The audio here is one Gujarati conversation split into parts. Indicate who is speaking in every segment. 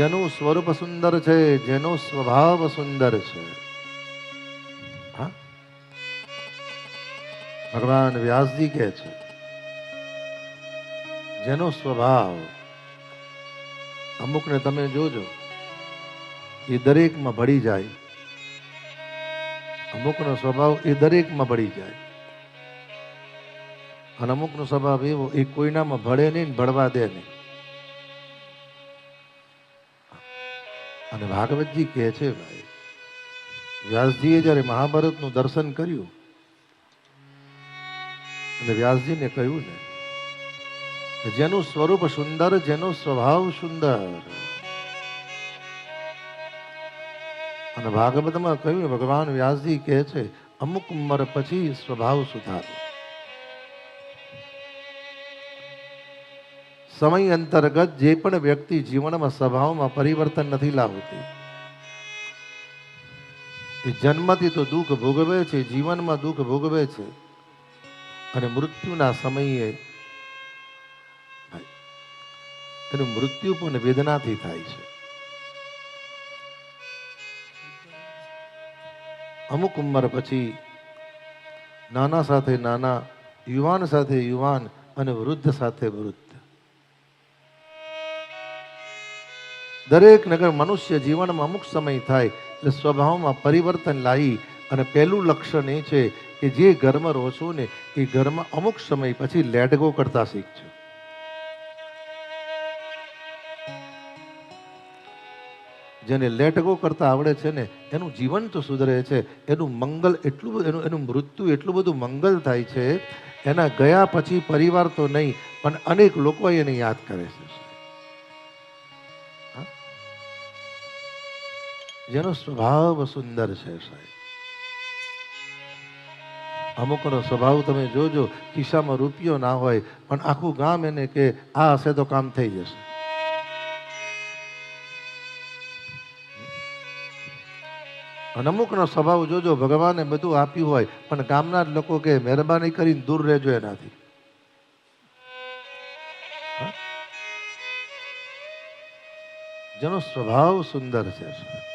Speaker 1: જેનું સ્વરૂપ સુંદર છે, જેનો સ્વભાવ સુંદર છે. હા? ભગવાન વ્યાસજી કહે છે, જેનો સ્વભાવ, અમુકને તમે જોજો, એ દરેકમાં ભળી જાય. અમુકનો સ્વભાવ એ દરેકમાં ભળી જાય. અને અમુકનો સ્વભાવ એવો, એ કોઈનામાં ભળે નહીં ભળવા દે નહીં. અને ભાગવતજી કહે છે, ભાઈ, વ્યાસજીએ જ્યારે મહાભારતનું દર્શન કર્યું અને વ્યાસજીને કહ્યું ને જેનું સ્વરૂપ સુંદર, જેનો સ્વભાવ સુંદર. અને ભાગવતમાં કહ્યું, ભગવાન વ્યાસજી કહે છે, અમુક ઉંમર પછી સ્વભાવ સુધારો. સમય અંતર્ગત જે પણ વ્યક્તિ જીવનમાં સ્વભાવમાં પરિવર્તન નથી લાવતી, એ જન્મથી તો દુઃખ ભોગવે છે, જીવનમાં દુઃખ ભોગવે છે, અને મૃત્યુના સમયે એનું મૃત્યુ પણ વેદનાથી થાય છે. અમુક ઉંમર પછી નાના સાથે નાના, યુવાન સાથે યુવાન અને વૃદ્ધ સાથે વૃદ્ધ. દરેક નગર મનુષ્ય જીવનમાં અમુક સમય થાય એટલે સ્વભાવમાં પરિવર્તન લાવી અને પહેલું લક્ષણ એ છે કે જે ઘરમાં રહો છો ને એ ઘરમાં અમુક સમય પછી લેટગો કરતા શીખજો. જેને લેટગો કરતા આવડે છે ને, એનું જીવન તો સુધરે છે, એનું મંગલ એટલું બધું, એનું એનું મૃત્યુ એટલું બધું મંગલ થાય છે, એના ગયા પછી પરિવાર તો નહીં, પણ અનેક લોકો એને યાદ કરે છે. જેનો સ્વભાવ સુંદર છે સાહેબ. અમુકનો સ્વભાવ તમે જોજો, ખિસ્સામાં રૂપિયો ના હોય, પણ આખું ગામ એને કે આ હશે તો કામ થઈ જશે. અને અમુકનો સ્વભાવ જોજો, ભગવાને બધું આપ્યું હોય, પણ ગામના લોકો કે મહેરબાની કરીને દૂર રહેજો એનાથી. જેનો સ્વભાવ સુંદર છે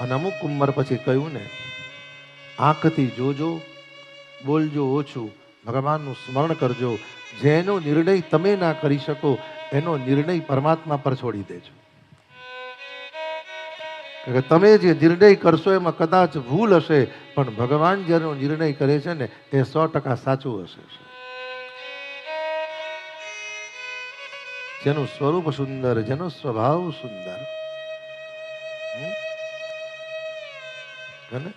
Speaker 1: અને અમુક ઉંમર પછી કહ્યું ને, આંખથી જોજો, બોલજો ઓછું, ભગવાનનું સ્મરણ કરજો. જેનો નિર્ણય તમે ના કરી શકો, એનો નિર્ણય પરમાત્મા પર છોડી દેજો. કે તમે જે નિર્ણય કરશો એમાં કદાચ ભૂલ હશે, પણ ભગવાન જેનો નિર્ણય કરે છે ને, એ સો ટકા સાચું હશે. જેનું સ્વરૂપ સુંદર, જેનો સ્વભાવ સુંદર હમ? હે ને?